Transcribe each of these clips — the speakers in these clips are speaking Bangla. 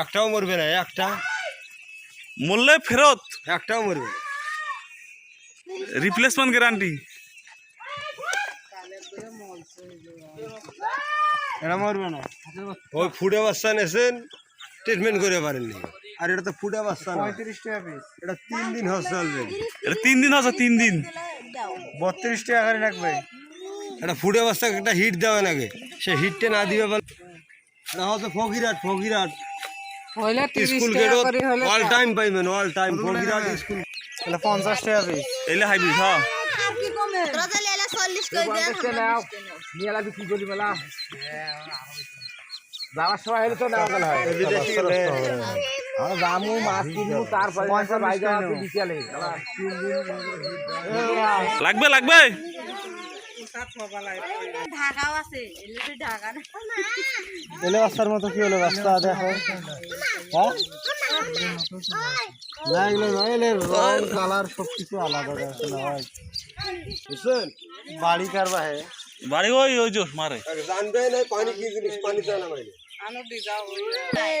একটাও মরবে না একটা। মরলে ফেরত? একটাও মরবে রিপ্লেসমেন্ট গ্যারান্টি এরা মরবে না। ওই ফুটে বাচ্চা নেছেন ট্রিটমেন্ট করে পারেননি। আর এটা তো ফুটে বাচ্চা পঁয়ত্রিশ টাকা পিস এটা তিন দিন হস চলবে এটা তিন দিন আছে তিন দিন। বত্রিশ টাকা করে লাগবে এটা ফুটে বাচ্চা একটা হিট দেওয়া নাকি? সে হিটটা না দিবে বল। এটা হচ্ছে ফকিরাট ফকিরাট হইলে স্কুল গেট অল টাইম পাইবেন অল টাইম ফকিরাট স্কুল। তাহলে পঞ্চাশ টাকা পিস এলে হাইব্রিড হ্যাঁ রোজা লেলা 40 কই দেন মেলা বিক্রি করি মেলা যাওয়ার সময় হলে তো নেওয়া গেল হয় আমরা দামু মাছ কিনবো তারপরে ভাই যাওয়া বিকেলে লাগবে লাগবে। ঢাকাও আছে এলে তুই ঢাকা না। এলে বাচ্চার মতো কি হলো? বাচ্চা দেখো হ্যাঁ? না এগুলো নয় এলে রং কালার সব কিছু আলাদা দেখো না হয় বুঝছেন? বাড়ি কার বাহে? বাড়ি ওই ওই জোশ মারে। জানবে না পানি কি জিনিস? পানি চায় না বাইরে বাবু করি খাওয়া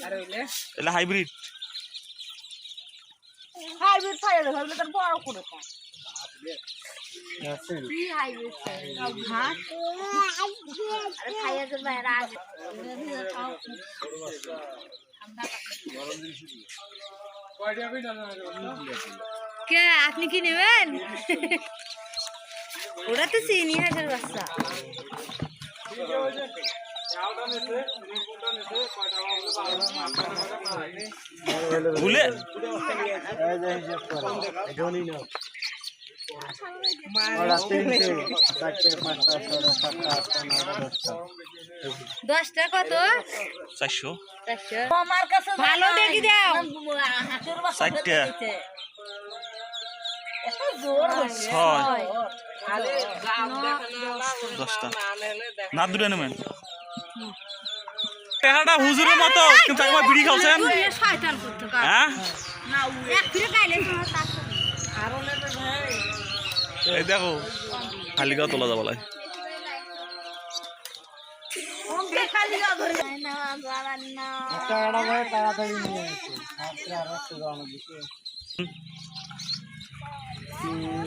তারপর হ্যাঁ হাইব্রিড হাইব্রিড ফাইলে ভাবলে তার বড় করে কে আপনি কি নেবেন? ওরা তো চিনি হাজার বাচ্চা। ভুলে? দশটা কত? চারশো। আমার কাছে ভালো দেখি দাও। চারটা ছয়। দশটা। না দূরে নেবেন। টেহাটা হুজুরের মতো কিন্তু একবার বিড়ি খাওছেন? শয়তান করতে কার? হ্যাঁ? না এক ফিরে গাইলে তোমার তার এই দেখো খালি তোলা যাব ভাই তাড়াতাড়ি